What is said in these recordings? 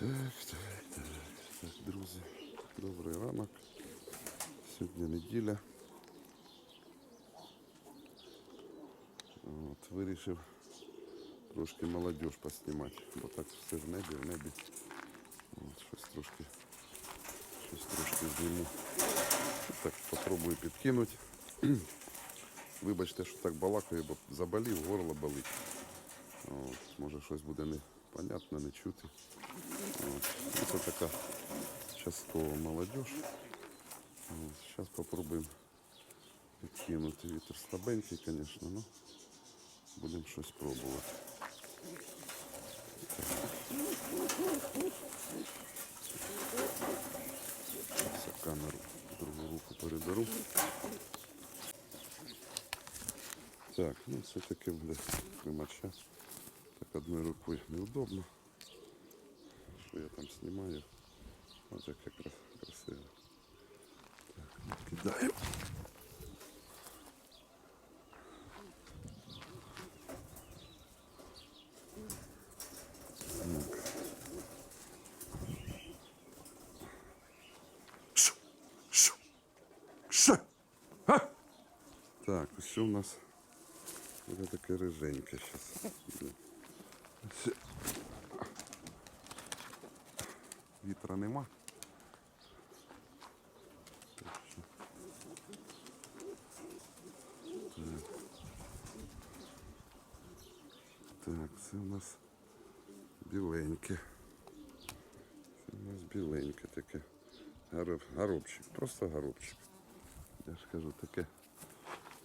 Так, так, так, так, друзі. Добрий ранок. Сьогодні неділя. От, вирішив трошки молодіж поснімати, бо так все в небі, в небі. От, щось трошки, щось трошки зніму. Так, попробую підкинути. Вибачте, що так балакаю, бо заболів, горло болить. От, може щось буде непонятно, не чути. От. Ну, Це така часткова молодіж. Зараз попробуємо підкинути. Вітер слабенький, звісно, але будемо щось пробувати. Я камеру другу руку переберу. Так, ну все-таки буде тримача. Так одною рукою неудобно. Що я там знімаю. Ось як якраз красиво. Так, ну, кидаємо. Так. Шу, шу, шу. Га! Так, ось у нас буде таке риженьке зараз. Вітра нема. Так. Це у нас біленьке. Це у нас біленьке таке. Горобчик, просто горобчик. Я ж кажу, таке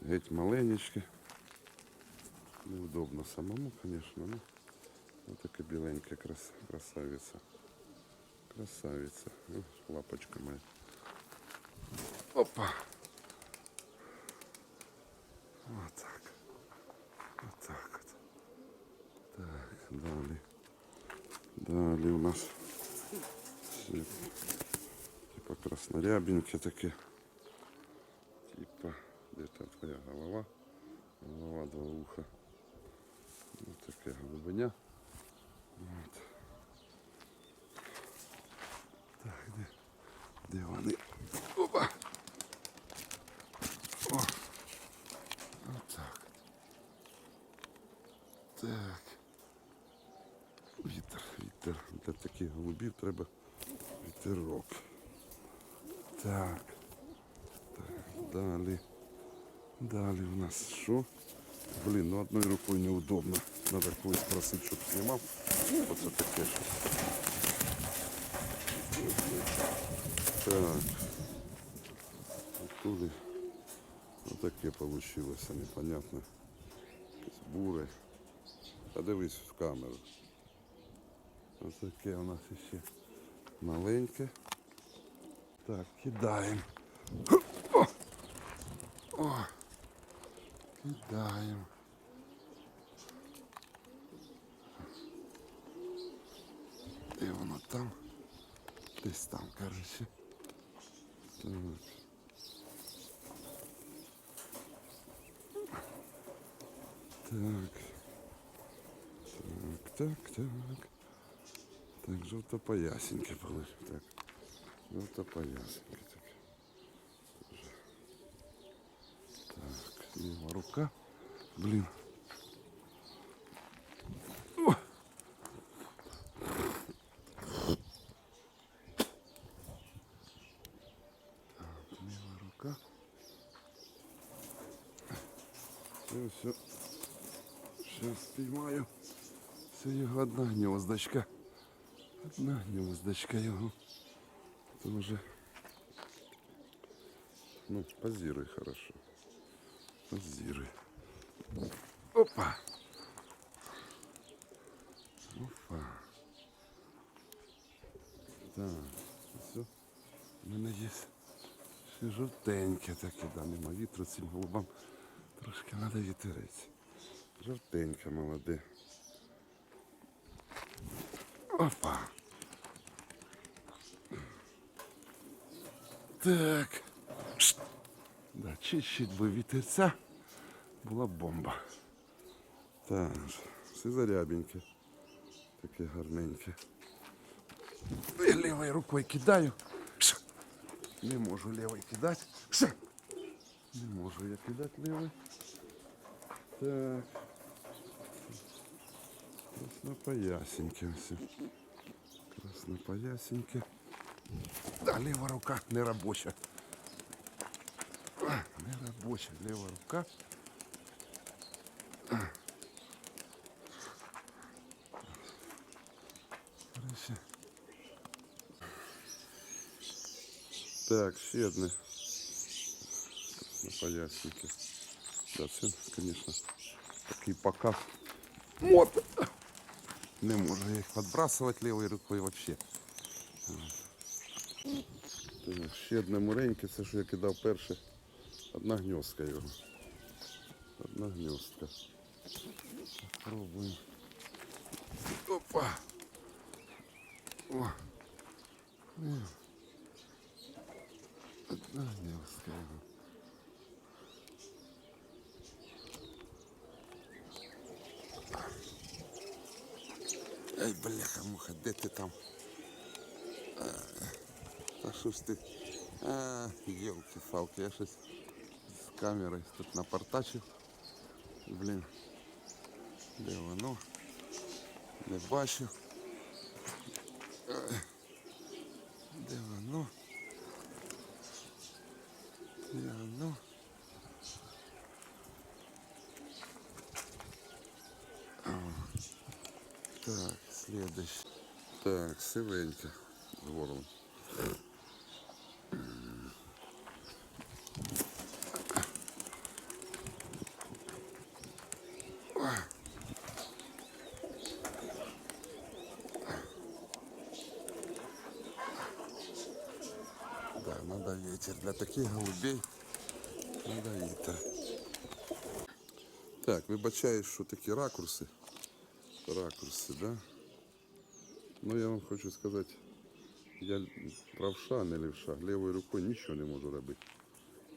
геть маленечке. Неудобно самому, конечно, но вот такая беленькая крас, красавица. Ну, лапочка моя. Опа. Вот так. Вот так вот. Так, далі. Далі у нас все, типа краснорябеньке таке. Типа, где-то твоя голова. Голова, два уха. Ось таке голубеня. Так. Вітер, вітер. Для таких голубів треба вітерок. Так. Так, далі. Далі у нас що? Блін, ну одною рукою неудобно. Надо когось просити, щоб знімав. Оце таке. Так. Оттуда отаке получилося, непонятно. Якесь буре. А дивись в камеру. Отаке у нас ще маленьке. Так, кидаємо. О! Кидаємо. І воно там. Десь там, коротше. Так. Так. Так, так, так. Так, жовтопоясеньке були. Так. Жовтопоясеньке таке. Так, ліва рука. Блін. О! Так, ліва рука. Все, все. Сейчас спіймаю. Це його одна гнездочка. Одна гнездочка його. Це вже. Ну, позируй хорошо. Позируй. Опа. Опа. Так, все. У мене є ще жовтеньке таке, да, нема вітру цим голубам. Трошки треба вітерець. Жовтеньке молоде. Опа. Так. Да, чуть-чуть би вітерця була бомба. Так, все зарябеньке. Таке гарненьке. Я левой рукой кидаю. Не можу левой кидати. Не можу я кидати левой. Так. Краснопоясеньке все. Краснопоясеньке. Да, лева рука не робоча. А, Не робоча, лева рука. Так, ще одне. Краснопоясненьке. Да, це, звісно, такий показ. Вот. Не можу їх підбрасувати лівою рукою взагалі. Так, ще одне муреньке, це що я кидав перше. Одна гніздка його. Одна гніздка. Попробуємо. Опа. О. Одна гніздка його. Ай, бляха, муха, де ти там? А, Та що ж ти? А, елки-палки, я щось з камерою тут напортачив. Блін. Де воно? Не бачу. Так, сивенька горлом. Да, надо ветер. Для таких голубей надо ветер. Так, вибачаю, що такі ракурси. Ракурси, да? Ну я вам хочу сказати, я правша, не лівша, лівою рукою нічого не можу робити.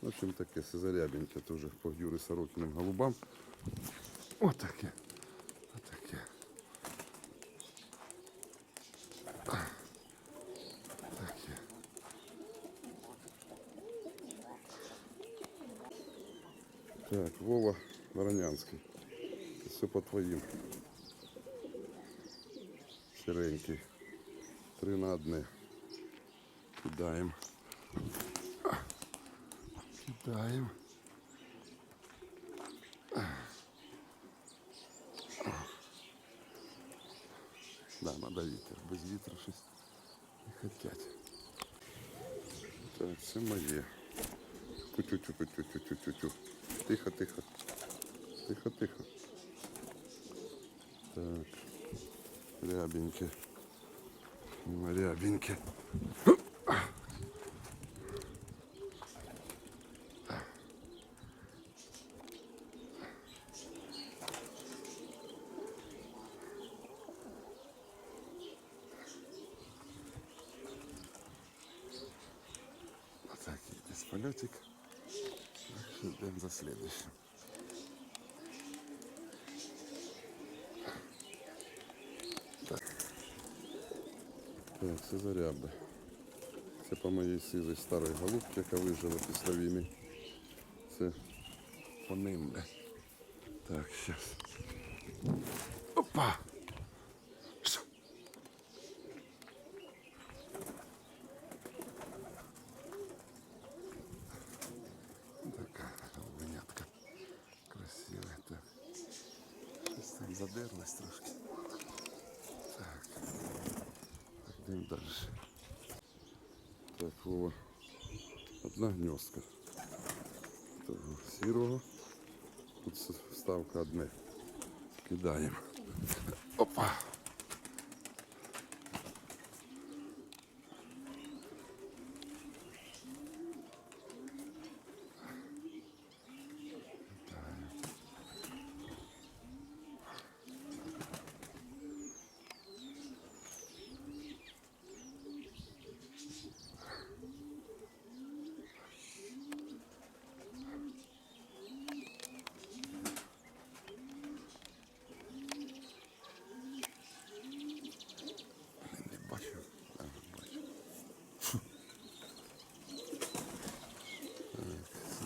В общем таке, сизарябіньке теж по Юрі Сорокіним голубам. Отаке. Отаке. Таке. Так, Вова Воронянський. Це все по твоїм. Сиренький. Три на одне. Кидаємо. Кидаємо. Да, надо вітер. Без вітру щось не хотять. Так, це моє. Кутю-тю, кутю-тю, тю-тю-тю. Тихо, тихо. Тихо, тихо. Так. Рябеньки. Рябеньки. Отак іде з польотик. Йдемо за слідуючим. Так, це заряби. Це по моїй силі старої голубки, яка вижила після війни. Це по ним. Так, зараз. Опа! Що? Така голубенятка. Красива. Так. Щось там задерлась трошки. Так. Йдемо далі. Так, Вова. Одна гніздка. Того сірого. Тут с- одне. Кидаємо. Опа!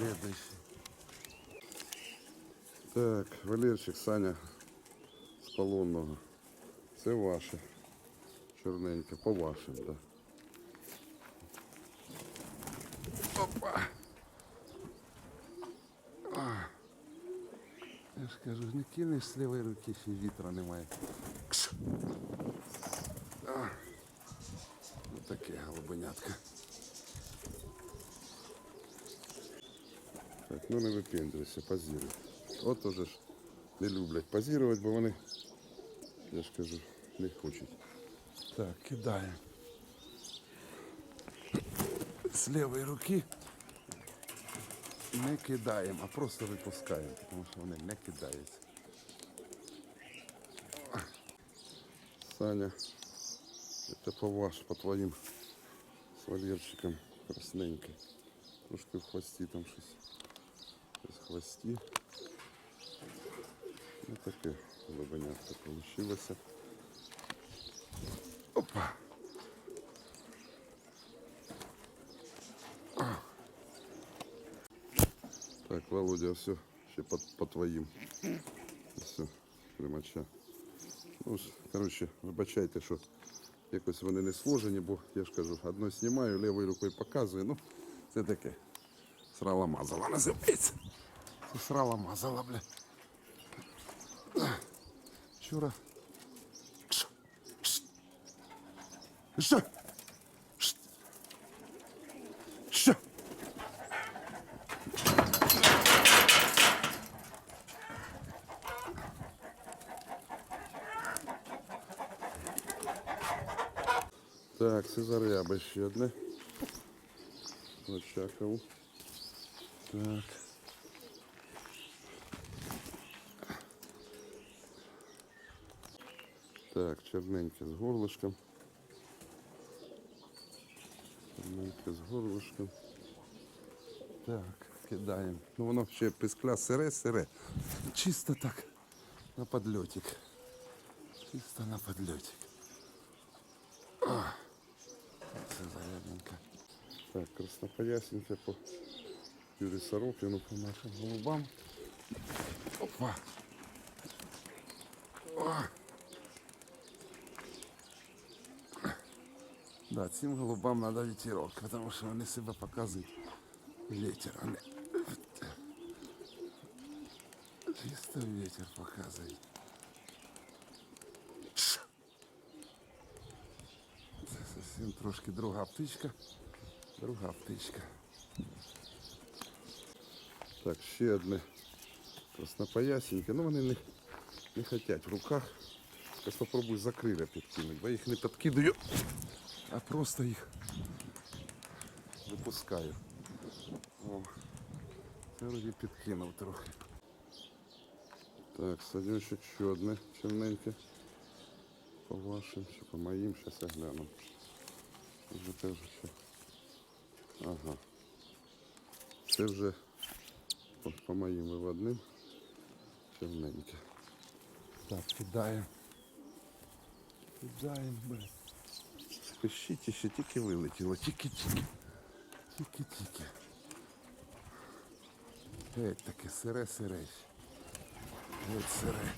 Следующий. Так, Валерчик, Саня з полонного. Це ваше. Чорненьке, по вашим, так. Да. Опа! Я ж кажу, не кинеш з лівої руки, ще вітра немає. Кш. А. Таке голубенятка. Ну не випендрюйся, позируй. От уже ж не люблять позірувати, бо вони, я ж кажу, не хочуть. Так, кидаємо. З лівої руки не кидаємо, а просто випускаємо, тому що вони не кидаються. Саня, це по ваш, по твоїм з красненьке. Трошки в хвості там щось. Хвості. Ну таке лобанятка получилося. Опа. Так, Володя, все, ще по, по твоїм. Все, примача. Ну, ж, коротше, вибачайте, що якось вони не сложені, бо я ж кажу, одно знімаю, лівою рукою показую. Ну, це таке. Срала мазала називається. Це срала мазала, бля. Вчора. Кш, кш. Що? Кш. Що? Так, Цезаряба ще одне. Очакав. Так. Так, черненьке з горлышком. Черненьке з горлышком. Так, кидаємо. Ну воно ще пискля сире-сире. Чисто так на подльотик. Чисто на подльотик. Це зарядненько. Так, краснопоясненьке по Юрію Сорокину, по нашим голубам. Опа. Да, цим голубам надо ветерок, потому что вони себе показують ветер. Вони... Чисто ветер показує. Це зовсім трошки друга птичка. Друга птичка. Так, ще одне краснопоясеньке. Ну вони не, не хочуть в руках. Зараз спробую за крилля підкинути, бо я їх не підкидаю, А просто їх випускаю. О, це вроді підкинув трохи. Так, садочок ще одне черненьке. По вашим чи по моїм, зараз я гляну. Вже теж ще. Ага. Це вже по, по моїм виводним. Черненьке. Так, кидаємо. Кидаємо, блин. Спишіть, ще тільки вилетіло. Тільки-тільки. Тільки-тільки. Геть таке сире-сире. Геть сире.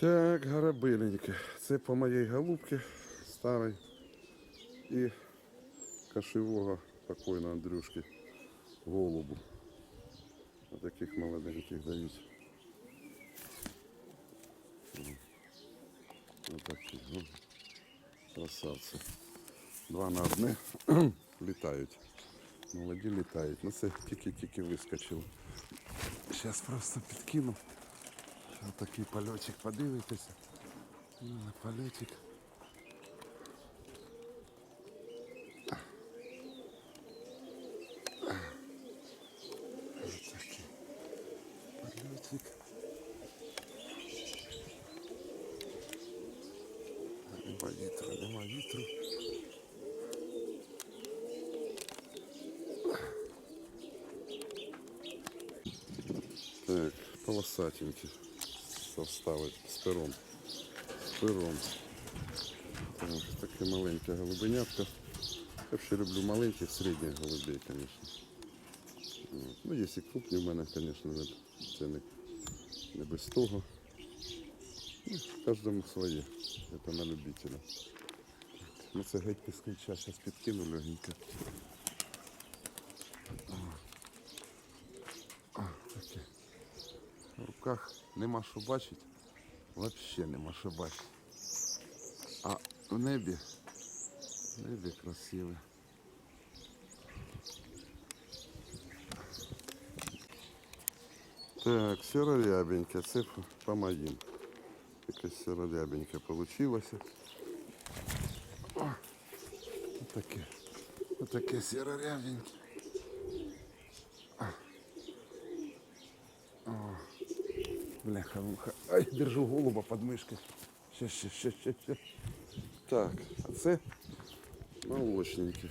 Так, гарабиленьке. Це по моїй голубці старій і кошевого покойного Андрюшки голубу. А таких молоденьких дають. Такі, ну, красавці. Два на одне літають. Молоді літають. Ну це тільки-тільки вискочило. Зараз просто підкину. Ось такий польотик, подивитися. Ну, польотик. Ось такий польотик. Нема вітру, нема вітру. Так, полосатенький составить з пером. З пером. Так, таке маленьке голубенятко. Я ще люблю маленьких, середніх голубей, звісно. Ну, є і крупні в мене, звісно, не- без того. Ну, кожному своє. Це на любителя. Ну це геть піскача, зараз підкину легенько. О. О, таке. В руках нема що бачити. Взагалі нема що бачити. А в небі, в небі красиве. Так, сирорябенька, це по- моїм. Якась сирорябенька получилася. Отаке. Отаке сирорябеньке. Бляха, муха. Ай, держу голуба под мишкою. Ще, ще, ще, ще, ще. Так, а це молочненькі.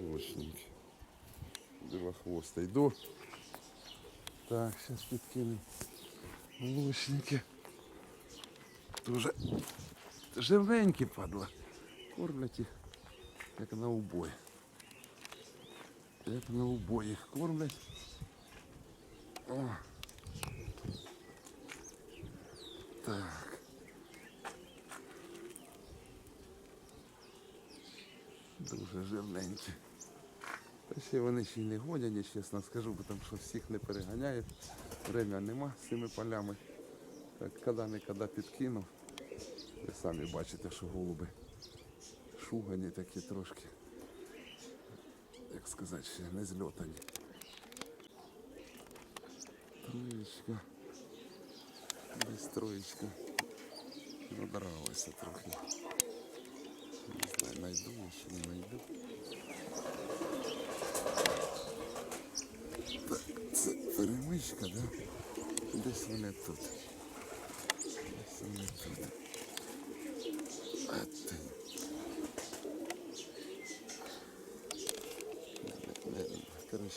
Молочненькі. Дивохвоста йду. Так, зараз підкину. Молочненькі. Дуже живенькі падла. Кормлять їх, як на убой. Як на убой їх кормлять. О. Так. Дуже жирненькі. Та ще вони ще й не годяні, чесно скажу, бо там що всіх не переганяють. Время нема з цими полями. Так, коли-не-коли підкинув. Ви самі бачите, що голуби шугані такі трошки. Як сказати, ще не зльотані. Троєчка. Десь троєчка. Надралася трохи. Не знаю, найду я чи не найду. Так, це перемичка, да? Десь вони тут. Десь вони тут. А ти. Не,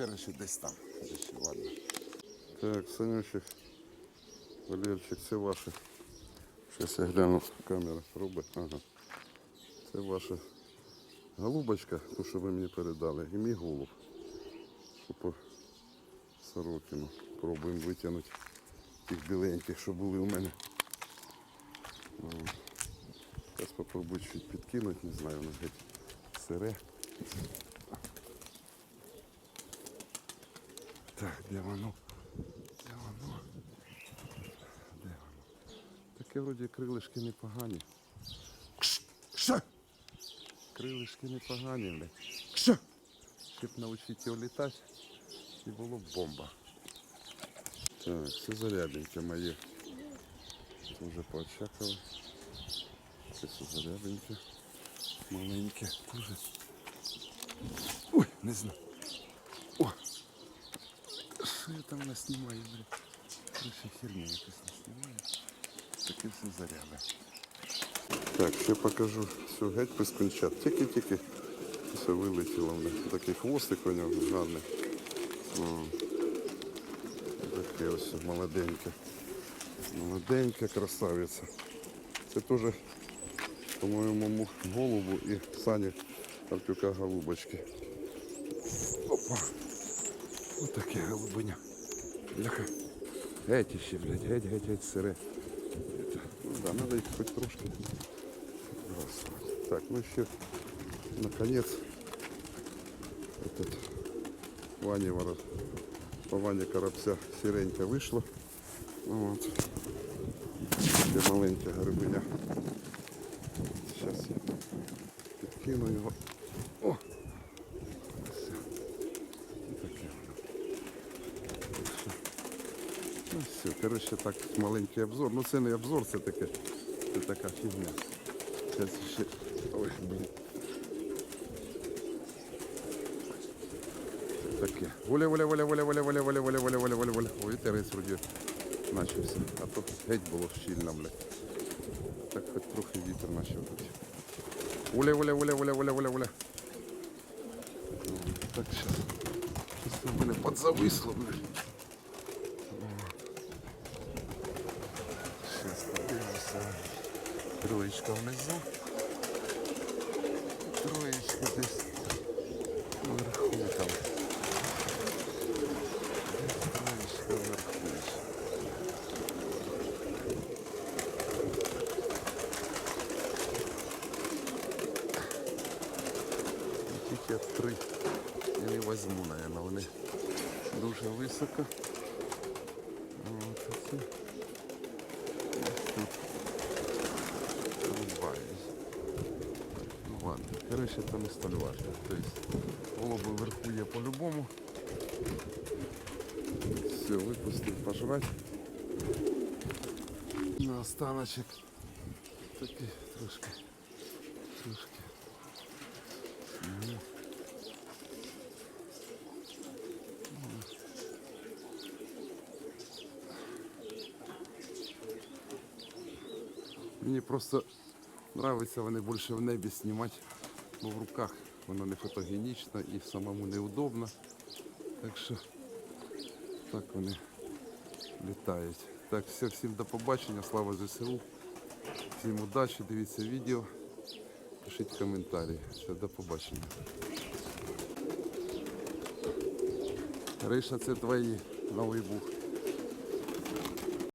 коротше, десь там. Коротше, ладно. Так, Санючик, Валерчик, це ваше. Зараз я гляну, камера робить. Ага. Це ваша голубочка, ту, що ви мені передали, і мій голуб. По Сорокіну. Пробуємо витягнути тих біленьких, що були у мене. Зараз попробую чуть підкинути, не знаю, воно геть сире. Так, де воно? Де воно? Де воно? Таке вроді крилишки непогані. Кш! Кша! Крилишки непогані, бля. Кша! Щоб навчити його літати, і було б бомба. Так, це зарядненьке моє. Це вже поочакало. Це все зарядненьке. Маленьке. Дуже. Ой, не знаю. О! Що я там наснімаю, бля? Короче, херня якась наснімаю. Таке все заряде. Так, ще покажу все геть пискунчат. Тільки-тільки все вилетіло. Такий хвостик у нього гарний. Таке ось молоденьке. Молоденька красавиця. Це теж, по-моєму, му- голубу і Сані Артюка голубочки. Опа. Ось таке голубиня. Бляха. Геть ще, блядь, геть, геть, геть, сире. Ну да, надо их хоть трошки разбрасывать. Так, ну еще, наконец, этот Ваня Ворот, по Ване Коробця сиренька вийшла. Вот. Ще маленька грибиня. Ну все, коротше, так маленький обзор. Ну це не обзор, це таке. Це така фігня. Зараз ще. Ой, блін. Таке. Воля, воля, воля, воля, воля, воля, воля, воля, воля, воля, воля, воля. Ой, терець вроді начався. А то геть було щільно, бля. Так хоч трохи вітер почав бути. Воля, воля, воля, воля, воля, воля, воля. Так, зараз. У мене подзависло, блін. Троєчка внизу. Троєчка десь вверху там. Троєчка вверху. Тільки три я не возьму, наверное, вони дуже високо. От оце. Ось тут рубаюсь. Ну короче, это не столь важно. То есть голуби вверху є по-любому. Все, выпустил пожрать. На останочек. Такі трошки. Трошки. Мені просто подобається вони більше в небі знімати, бо в руках воно не фотогенічно і самому неудобно. Так що так вони літають. Так, все, всім до побачення, слава ЗСУ. Всім удачі, дивіться відео, пишіть коментарі. Все, до побачення. Риша, це твої новий бух.